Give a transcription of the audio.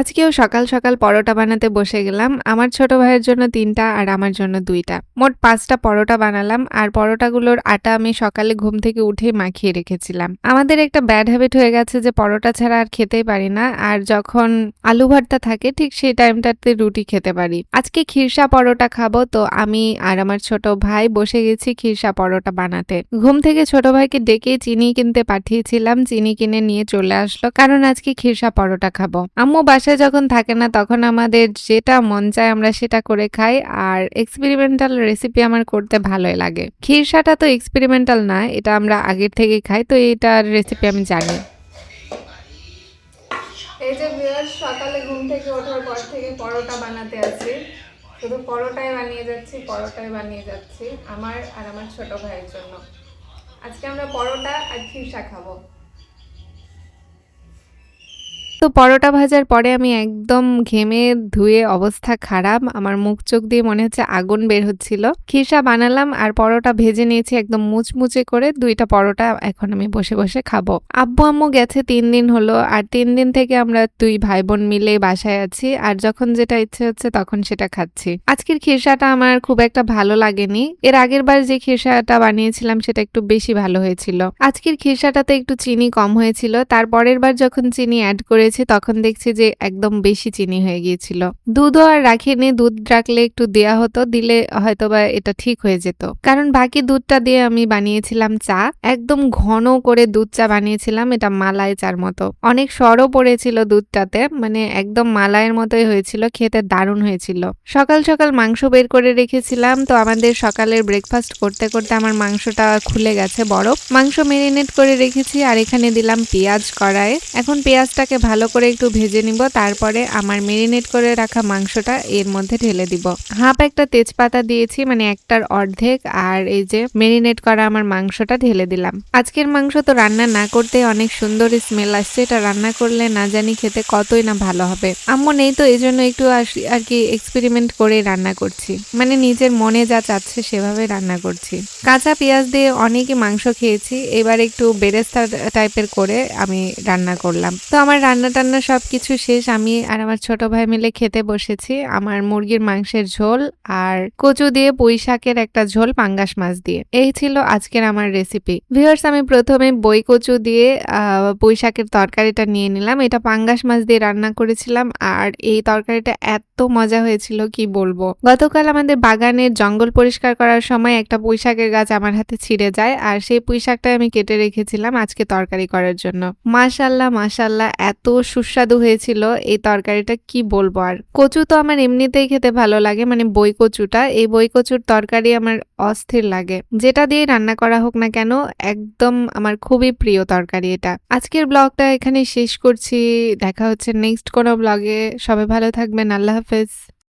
আজকেও সকাল সকাল পরোটা বানাতে বসে গেলাম। আমার ছোট ভাইয়ের জন্য তিনটা আর আমার জন্য দুইটা। মোট পাঁচটা পরোটা বানালাম আর পরোটাগুলোর আটা আমি সকালে ঘুম থেকে উঠে মাখিয়ে রেখেছিলাম। আমাদের একটা ব্যাড হ্যাবিট হয়ে গেছে যে পরোটা ছাড়া আর খেতেই পারি না আর যখন আলু ভর্তা থাকে ঠিক সেই টাইমটাতে রুটি খেতে পারি। আজকে খিরসা পরোটা খাব তো আমি আর আমার ছোট ভাই বসে গেছি খিরসা পরোটা বানাতে। ঘুম থেকে ছোট ভাইকে ডেকে চিনি কিনতে পাঠিয়েছিলাম। চিনি কিনে নিয়ে চলে আসলো। কারণ আজকে খিরসা পরোটা খাব। আম্মু বাসায় যখন থাকে না, তখন আমাদের যেটা মন চায় আমরা সেটা করে খাই। আর এক্সপেরিমেন্টাল রেসিপি আমার করতে ভালোই লাগে। খিরসাটা তো এক্সপেরিমেন্টাল না, এটা আমরা আগের থেকে খাই, তো এটার রেসিপি আমি জানি। এই যে সকালে ঘুম থেকে ওঠার পর থেকে পরোটা বানাতে আছি। শুধু পরোটাই বানিয়ে যাচ্ছি, পরোটাই বানিয়ে যাচ্ছি, আমার আর আমার ছোট ভাইয়ের জন্য। আজকে আমরা পরোটা আর খিরসা খাব। তো পরোটা ভাজার পরে আমি একদম ঘেমে ধুয়ে অবস্থা খারাপ। আমার মুখ চোখ দিয়ে মনে হচ্ছে আগুন বের হচ্ছিল। খিসা বানালাম আর পরোটা ভেজে নিয়েছি একদম মুচমুচে করে। দুইটা পরোটা এখন আমি বসে বসে খাব। আব্বু আম্মু গেছে তিন দিন হলো আর তিন দিন থেকে আমরা দুই ভাই বোন মিলে বাসায় আছি আর যখন যেটা ইচ্ছে হচ্ছে তখন সেটা খাচ্ছি। আজকের খিরসাটা আমার খুব একটা ভালো লাগেনি। এর আগের বার যে খিরসাটা বানিয়েছিলাম সেটা একটু বেশি ভালো হয়েছিল। আজকের খিরসাটাতে একটু চিনি কম হয়েছিল। তারপরের বার যখন চিনি অ্যাড করে করেছি তখন দেখছি যে একদম বেশি চিনি হয়ে গিয়েছিল। দুধও আর রাখিনি, দুধ রাখলে একটু দেয়া হতো, দিলে হয়তো বা এটা ঠিক হয়ে যেত। কারণ বাকি দুধটা দিয়ে আমি বানিয়েছিলাম চা, একদম ঘন করে দুধ চা বানিয়েছিলাম, এটা মালাই চার মতো। অনেক সরও পড়েছিল দুধটাতে মানে একদম মালাইয়ের মতোই হয়েছিল, খেতে দারুণ হয়েছিল। সকাল সকাল মাংস বের করে রেখেছিলাম, তো আমাদের সকালের ব্রেকফাস্ট করতে করতে আমার মাংসটা খুলে গেছে বরফ। মাংস মেরিনেট করে রেখেছি, আর এখানে দিলাম পেঁয়াজ কড়ায় এখন পেঁয়াজটাকে ভালো ভালো করে একটু ভেজে নিব, তারপরে আমার মেরিনেট করে রাখা মাংসটা এর মধ্যে ঢেলে দিব। হাফ একটা তেজপাতা দিয়েছি মানে একটার অর্ধেক, আর এই যে মেরিনেট করা আমার মাংসটা ঢেলে দিলাম। আজকের মাংস তো রান্না না করতে অনেক সুন্দর স্মেল আসছে, এটা রান্না করলে না জানি খেতে কতই না ভালো হবে। আম্মু নেই তো এই জন্য একটু আর কি এক্সপেরিমেন্ট করে রান্না করছি। মানে নিজের মনে যা চাচ্ছে সেভাবে রান্না করছি। কাঁচা পেঁয়াজ দিয়ে অনেকে মাংস খেয়েছি, এবার একটু বেরেস্তা টাইপের করে আমি রান্না করলাম। তো আমার রান্না টান্না সব কিছু শেষ। আমি আর আমার ছোট ভাই মিলে খেতে বসেছি। আমার মুরগির মাংসের ঝোল আর কচু দিয়ে পুঁই শাকের একটা ঝোল পাঙ্গাস মাছ দিয়ে। এই ছিল আজকের আমার রেসিপি ভিউয়ার্স আমি প্রথমে বই কচু দিয়ে পুঁই শাকের তরকারিটা নিয়ে নিলাম। এটা পাঙ্গাস মাছ দিয়ে রান্না করেছিলাম আর এই তরকারিটা এত মজা হয়েছিল, কি বলব? গতকাল আমাদের বাগানের জঙ্গল পরিষ্কার করার সময় একটা পুঁই গাছ আমার হাতে ছিঁড়ে যায় আর সেই পুঁই শাকটা আমি কেটে রেখেছিলাম আজকে তরকারি করার জন্য। মাশাল্লাহ মাশাল্লাহ, এত সুস্বাদু হয়েছিল। এই তরকারিটা কি বলব? আর কচু তো আমার এমনিতেই খেতে ভালো লাগে মানে বই কচুটা। এই বই কচুর তরকারি আমার অস্থির লাগে। যেটা দিয়ে রান্না করা হোক না কেন, একদম আমার খুবই প্রিয় তরকারি এটা। আজকের ব্লগটা এখানে শেষ করছি। দেখা হচ্ছে নেক্সট কোনো ব্লগে। সবাই ভালো থাকবেন। আল্লাহ হাফেজ।